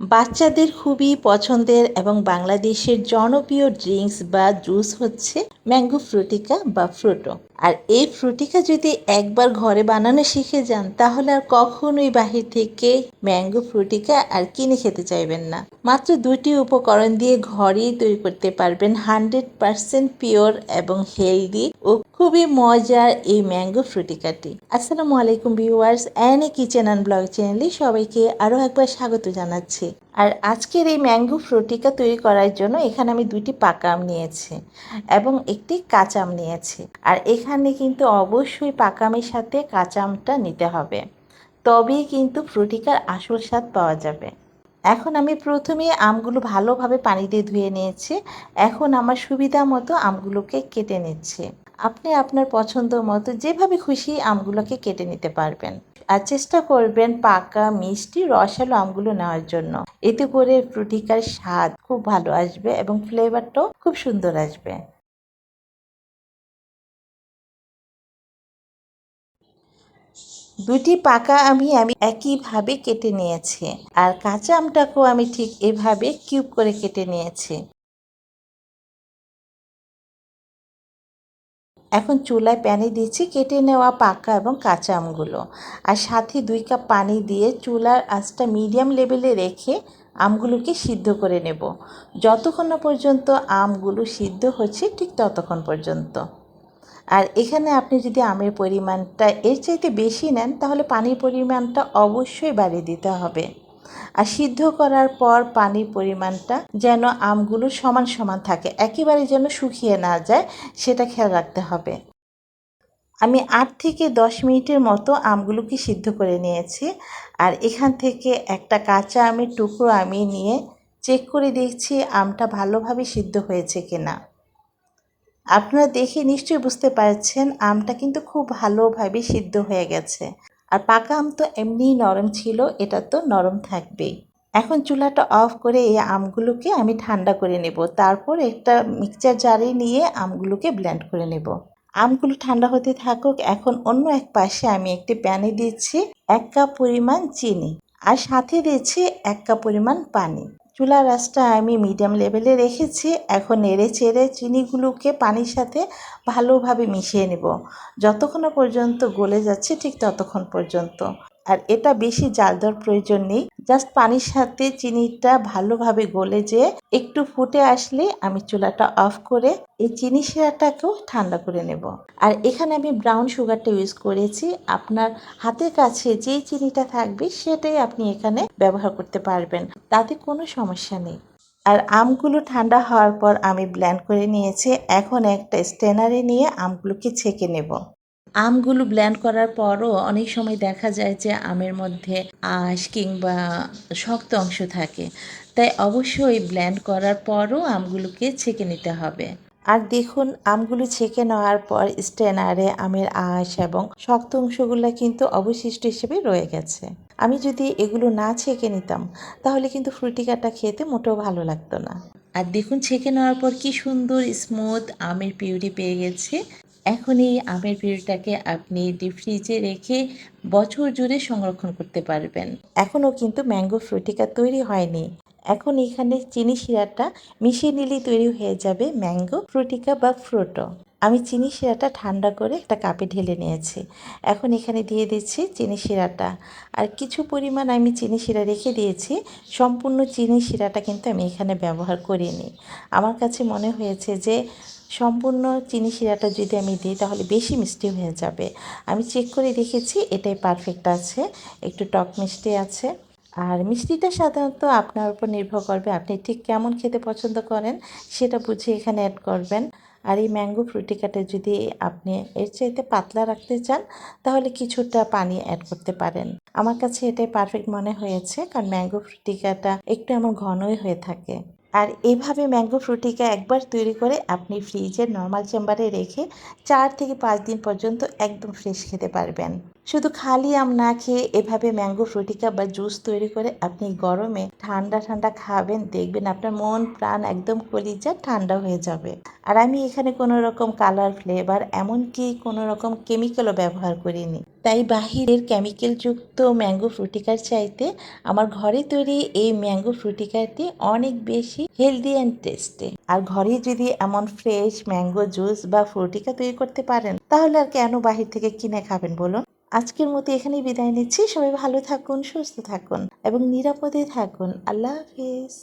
বাচ্চাদের খুবই পছন্দের এবং বাংলাদেশের জনপ্রিয় ড্রিঙ্কস বা জুস হচ্ছে ম্যাঙ্গো ফ্রুটিকা বা ফ্রুটো আর এই ফ্রুটিকা যদি একবার ঘরে বানানো শিখে যান, তাহলে আর কখনোই বাহির থেকে ম্যাঙ্গো ফ্রুটিকা আর কিনে খেতে চাইবেন না। মাত্র দুটি উপকরণ দিয়ে ঘরেই তৈরি করতে পারবেন হান্ড্রেড পার্সেন্ট পিওর এবং হেলদি ও খুবই মজার এই ম্যাঙ্গো ফ্রুটিকাটি। আসসালামু আলাইকুম viewers, Ann kitchen and blog চ্যানেলে সবাইকে আরও একবার স্বাগত জানাচ্ছি। আর আজকের এই ম্যাঙ্গো ফ্রুটিকা তৈরি করার জন্য এখানে আমি দুটি পাকা আম নিয়েছি এবং একটি কাঁচা আম নিয়েছি। আর এখানে কিন্তু অবশ্যই পাকা আমের সাথে কাঁচা আমটা নিতে হবে। তবেই কিন্তু ফ্রুটিকার আসল স্বাদ পাওয়া যাবে। এখন আমি প্রথমে আমগুলো ভালোভাবে পানি দিয়ে ধুয়ে নিয়েছি। এখন আমার সুবিধা মতো আমগুলোকে কেটে নিচ্ছি। আপনি আপনার পছন্দ মতো যেভাবে খুশি আমগুলোকে কেটে নিতে পারবেন। আর চেষ্টা করবেন পাকা, মিষ্টি, রসালো আমগুলো নেওয়ার জন্য। এতে করে ফ্রুটিকার স্বাদ খুব ভালো আসবে এবং ফ্লেভারটাও খুব সুন্দর আসবে। দুটি পাকা আমি আমি একইভাবে কেটে নিয়েছি। আর কাঁচা আমটাকেও আমি ঠিক এভাবে কিউব করে কেটে নিয়েছি। এখন চুলায় প্যানে দিচ্ছি কেটে নেওয়া পাকা এবং কাঁচা আমগুলো। আর সাথে দুই কাপ পানি দিয়ে চুলার আঁচটা মিডিয়াম লেভেলে রেখে আমগুলোকে সিদ্ধ করে নেব। যতক্ষণ না পর্যন্ত আমগুলো সিদ্ধ হচ্ছে ঠিক ততক্ষণ পর্যন্ত। আর এখানে আপনি যদি আমের পরিমাণটা এর চাইতে বেশি নেন, তাহলে পানির পরিমাণটা অবশ্যই বাড়িয়ে দিতে হবে। আর সিদ্ধ করার পর পানির পরিমাণটা যেন আমগুলো সমান সমান থাকে, একেবারে যেন শুকিয়ে না যায়, সেটা খেয়াল রাখতে হবে। আমি আট থেকে দশ মিনিটের মতো আমগুলোকে সিদ্ধ করে নিয়েছি আর এখান থেকে একটা কাঁচা আমের টুকরো আমি নিয়ে চেক করে দেখছি আমটা ভালোভাবে সিদ্ধ হয়েছে কিনা। আপনারা দেখে নিশ্চয়ই বুঝতে পারছেন, আমটা কিন্তু খুব ভালোভাবে সিদ্ধ হয়ে গেছে। আর পাকা আম তো এমনিই নরম ছিল, এটা তো নরম থাকবেই। এখন চুলাটা অফ করে এই আমগুলোকে আমি ঠান্ডা করে নেব। তারপর একটা মিক্সচার জারে নিয়ে আমগুলোকে ব্লেন্ড করে নেব। আমগুলো ঠান্ডা হতে থাকুক, এখন অন্য এক পাশে আমি একটি প্যানে দিচ্ছি এক কাপ পরিমাণ চিনি আর সাথে দিচ্ছি এক কাপ পরিমাণ পানি। চুলার রাসটা আমি মিডিয়াম লেভেলে রেখেছি। এখন নেড়ে চেড়ে চিনিগুলোকে পানির সাথে ভালোভাবে মিশিয়ে নেব। যতক্ষণ পর্যন্ত গলে যাচ্ছে, ঠিক ততক্ষণ পর্যন্ত। আর এটা বেশি জাল দেওয়ার প্রয়োজন নেই। জাস্ট পানির সাথে চিনিটা ভালোভাবে গলে যে একটু ফুটে আসলে আমি চুলাটা অফ করে এই চিনি শিরাটাকেও ঠান্ডা করে নেব। আর এখানে আমি ব্রাউন সুগারটা ইউজ করেছি। আপনার হাতের কাছে যেই চিনিটা থাকবে সেটাই আপনি এখানে ব্যবহার করতে পারবেন। তাতে কোনো সমস্যা নেই। আর আমগুলো ঠান্ডা হওয়ার পর আমি ব্ল্যান্ড করে নিয়েছি। এখন একটা স্টেনারে নিয়ে আমগুলোকে ছেঁকে নেব। আমগুলো ব্ল্যান্ড করার পরও অনেক সময় দেখা যায় যে আমের মধ্যে আঁশ কিংবা শক্ত অংশ থাকে। তাই অবশ্যই ব্ল্যান্ড করার পরও আমগুলোকে ছেঁকে নিতে হবে। আর দেখুন, আমগুলো ছেঁকে নেওয়ার পর স্টেনারে আমের আঁশ এবং শক্ত অংশগুলো কিন্তু অবশিষ্ট হিসেবে রয়ে গেছে। আমি যদি এগুলো না ছেঁকে নিতাম, তাহলে কিন্তু ফ্রুটিকাটা খেতে মোটেও ভালো লাগতো না। আর দেখুন, ছেঁকে নেওয়ার পর কি সুন্দর স্মুথ আমের পিউরি পেয়ে গেছে। এখন এই আমের পিউরিটাকে আপনি ডিপ ফ্রিজে রেখে বছর জুড়ে সংরক্ষণ করতে পারবেন। এখনও কিন্তু ম্যাঙ্গো ফ্রুটিকা তৈরি হয়নি। এখন এখানে চিনি শিরাটা মিশিয়ে নিলেই তৈরি হয়ে যাবে ম্যাঙ্গো ফ্রুটিকা বা ফ্রুটো আমি চিনি শিরাটা ঠান্ডা করে একটা কাপে ঢেলে নিয়েছি। এখন এখানে দিয়ে দিচ্ছি চিনি শিরাটা। আর কিছু পরিমাণ আমি চিনি শিরা রেখে দিয়েছি। সম্পূর্ণ চিনি শিরাটা কিন্তু আমি এখানে ব্যবহার করিনি। আমার কাছে মনে হয়েছে যে, সম্পূর্ণ চিনি শিরাটা যদি আমি দিই তাহলে বেশি মিষ্টি হয়ে যাবে। আমি চেক করে দেখেছি, এটাই পারফেক্ট আছে। একটু টক মিষ্টি আছে। আর মিষ্টিটা সাধারণত আপনার উপর নির্ভর করবে, আপনি ঠিক কেমন খেতে পছন্দ করেন সেটা বুঝে এখানে অ্যাড করবেন। আর এই ম্যাঙ্গো ফ্রুটিকাটা যদি আপনি এর চাইতে পাতলা রাখতে চান, তাহলে কিছুটা পানি অ্যাড করতে পারেন। আমার কাছে এটাই পারফেক্ট মনে হয়েছে, কারণ ম্যাঙ্গো ফ্রুটিকাটা একটু এমন ঘনই হয়ে থাকে। আর এভাবে ম্যাঙ্গো ফ্রুটিকা একবার তৈরি করে আপনি ফ্রিজের নর্মাল চেম্বারে রেখে চার থেকে পাঁচ দিন পর্যন্ত একদম ফ্রেশ খেতে পারবেন। শুধু খালি আম না খেয়ে এভাবে ম্যাঙ্গো ফ্রুটিকা বা জুস তৈরি করে আপনি গরমে ঠান্ডা ঠান্ডা খাবেন, দেখবেন আপনার মন, প্রাণ একদম কলিজা ঠান্ডা হয়ে যাবে। আর আমি এখানে কোনো রকম কালার ফ্লেভার এমনকি কোনো রকম কেমিক্যালও ব্যবহার করিনি। তাই বাহিরের কেমিক্যালযুক্ত ম্যাঙ্গো ফ্রুটিকার চাইতে আমার ঘরে তৈরি এই ম্যাঙ্গো ফ্রুটিকারটি অনেক বেশি হেলদি অ্যান্ড টেস্টি আর ঘরে যদি এমন ফ্রেশ ম্যাঙ্গো জুস বা ফ্রুটিকা তৈরি করতে পারেন, তাহলে আর কেন বাহির থেকে কিনে খাবেন বলুন? আজকের মতো এখানেই বিদায় নিচ্ছি। সবাই ভালো থাকুন, সুস্থ থাকুন এবং নিরাপদে থাকুন। আল্লাহ হাফিজ।